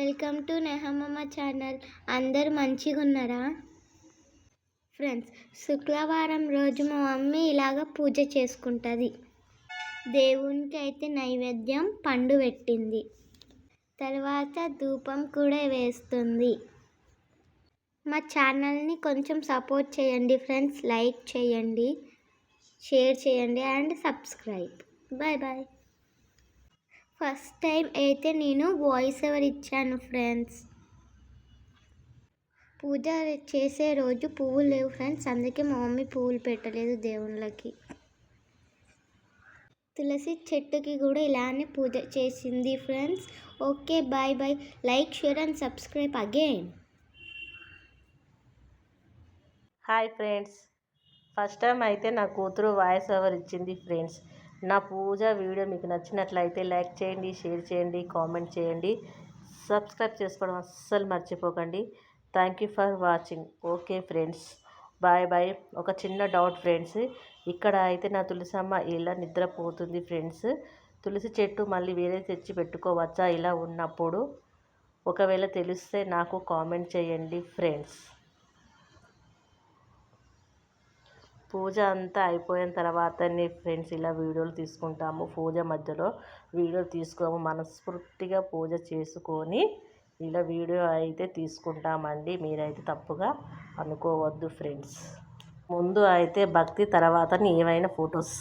Welcome to నెహమమ్మ channel. అందరు మంచిగా ఉన్నారా ఫ్రెండ్స్ శుక్రవారం రోజు మా మమ్మీ ఇలాగ పూజ చేసుకుంటుంది. దేవునికి అయితే నైవేద్యం పండు పెట్టింది. తర్వాత ధూపం కూడా వేస్తుంది. మా ఛానల్ని కొంచెం సపోర్ట్ చేయండి ఫ్రెండ్స్ లైక్ చేయండి షేర్ చేయండి and subscribe. Bye bye. First time అయితే నేను వాయిస్ ఓవర్ ఇచ్చాను ఫ్రెండ్స్. పూజ చేసే రోజు పువ్వులు లేవు ఫ్రెండ్స్. అందుకే మా మమ్మీ పువ్వులు పెట్టలేదు దేవుళ్ళకి. తులసి చెట్టుకి కూడా ఇలానే పూజ చేసింది friends. Okay bye bye. Like share and subscribe again. Hi friends. First time అయితే నా కూతురు వాయిస్ ఓవర్ ఇచ్చింది ఫ్రెండ్స్. నా పూజ వీడియో మీకు నచ్చినట్లయితే లైక్ చేయండి షేర్ చేయండి కామెంట్ చేయండి. సబ్స్క్రైబ్ చేసుకోవడం అస్సలు మర్చిపోకండి. Thank you for watching okay friends bye bye ఒక చిన్న డౌట్ ఫ్రెండ్స్ ఇక్కడ అయితే నా తులసమ్మ ఇలా నిద్రపోతుంది ఫ్రెండ్స్ తులసి చెట్టు మళ్ళీ వేరే తెచ్చి పెట్టుకోవచ్చా? ఇలా ఉన్నప్పుడు ఒకవేళ తెలిస్తే నాకు కామెంట్ చేయండి ఫ్రెండ్స్ పూజ అంతా అయిపోయిన తర్వాతనే ఫ్రెండ్స్ ఇలా వీడియోలు తీసుకుంటాము. పూజ మధ్యలో వీడియో తీసుకోము. మనస్ఫూర్తిగా పూజ చేసుకొని ఇలా వీడియో అయితే తీసుకుంటామండి. మీరైతే తప్పుగా అనుకోవద్దు ఫ్రెండ్స్. ముందు అయితే భక్తి తర్వాత ఏమైనా ఫొటోస్.